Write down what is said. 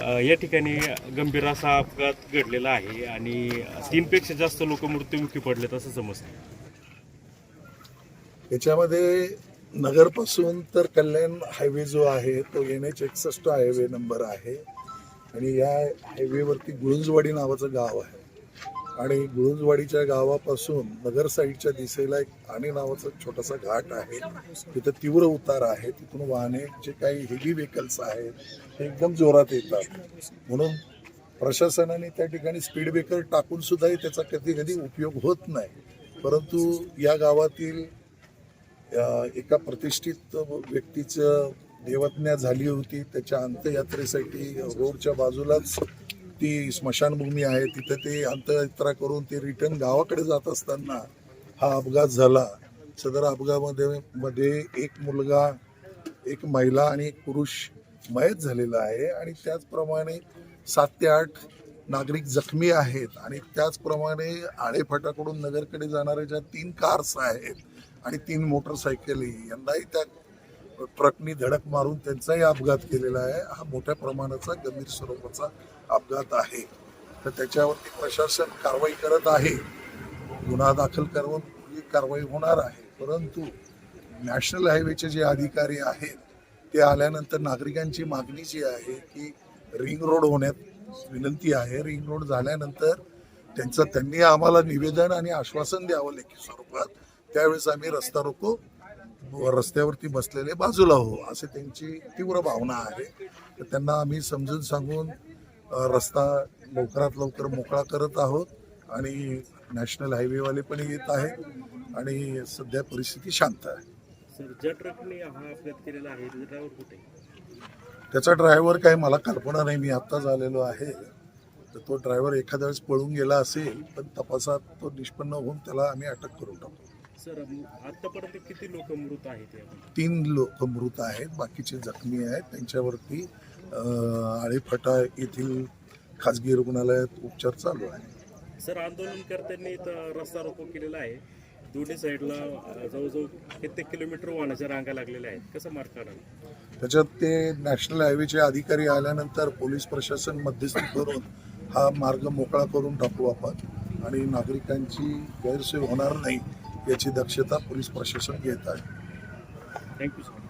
या ठिकाणी गंभीर असा अपघात घडलेला आहे आणि तीनपेक्षा जास्त लोक मृत्युमुखी पडलेत असं समजतं याच्यामध्ये नगरपासून तर कल्याण हायवे जो आहे तो एन एच एकसष्ट हायवे नंबर आहे आणि या हायवेवरती गुळुंजवाडी नावाचं गाव आहे. आणि गुळुंजवाडीच्या गावापासून नगर साईडच्या दिशेला एक आणि नावाचा छोटासा घाट आहे. तिथं तीव्र उतार आहे. तिथून वाहने जे काही हेवी व्हेकल्स आहेत ते एकदम जोरात येतात. म्हणून प्रशासनाने त्या ठिकाणी स्पीड ब्रेकर टाकून सुद्धाही त्याचा कधी कधी उपयोग होत नाही. परंतु या गावातील एका प्रतिष्ठित व्यक्तीचं देवज्ञा झाली होती. त्याच्या अंत्ययात्रेसाठी रोडच्या बाजूलाच ती स्मशानभूमी आहे तिथं ते अंतयात्रा करून ते रिटर्न गावाकडे जात असताना हा अपघात झाला. सदर अपघातामध्ये मध्ये एक मुलगा एक महिला आणि एक पुरुष मयत झालेला आहे आणि त्याचप्रमाणे सात ते आठ नागरिक जखमी आहेत आणि त्याचप्रमाणे आळेफाटाकडून नगरकडे जाणाऱ्या ज्या तीन कार्स आहेत आणि तीन मोटरसायकली यंदाही त्या ट्रकनी धडक मारून त्यांचाही अपघात केलेला आहे. हा मोठ्या प्रमाणाचा गंभीर स्वरूपाचा अपघात आहे. तर त्याच्यावरती प्रशासन कारवाई करत आहे. गुन्हा दाखल करून ही कारवाई होणार आहे. परंतु नॅशनल हायवेचे जे अधिकारी आहेत ते आल्यानंतर नागरिकांची मागणी जी आहे की रिंग रोड होण्यात विनंती आहे. रिंग रोड झाल्यानंतर त्यांचं त्यांनी आम्हाला निवेदन आणि आश्वासन द्यावं लेखी स्वरूपात. त्यावेळेस आम्ही रस्ता रोको रस्त्यावरती बसलेले बाजूला हो असे त्यांची तीव्र भावना आहे. तर त्यांना आम्ही समजून सांगून रस्ता लवकरात लवकर मोकळा करत आहोत आणि नॅशनल हायवेवाले पण येत आहेत आणि सध्या परिस्थिती शांत आहे. त्याचा ड्रायव्हर कुठे त्याचा ड्रायव्हर काही मला कल्पना नाही मी आत्ताच आलेलो आहे. तर तो ड्रायव्हर एखाद्या वेळेस पळून गेला असेल पण तपासात तो निष्पन्न होऊन त्याला आम्ही अटक करून टाकू. सर आतापर्यंत किती लोक मृत आहेत तीन लोक मृत आहेत बाकीचे जखमी आहेत. त्यांच्यावरती आळेफाटा येथील खाजगी रुग्णालयात उपचार चालू आहे सर आंदोलनकर्त्यांनी इथं रस्ता रोको केलेला आहे. दोन्ही साईडला जवळजवळ कित्येक किलोमीटर वाहनाच्या रांगा लागलेल्या आहेत. कसं मार्ग काढाल? त्याच्यात ते नॅशनल हायवेचे अधिकारी आल्यानंतर पोलीस प्रशासन मध्यस्थी करून हा मार्ग मोकळा करून टाकू आपण. आणि नागरिकांची गैरसोय होणार नाही. याची दक्षता पोलीस प्रशासन घेत आहे. Thank you sir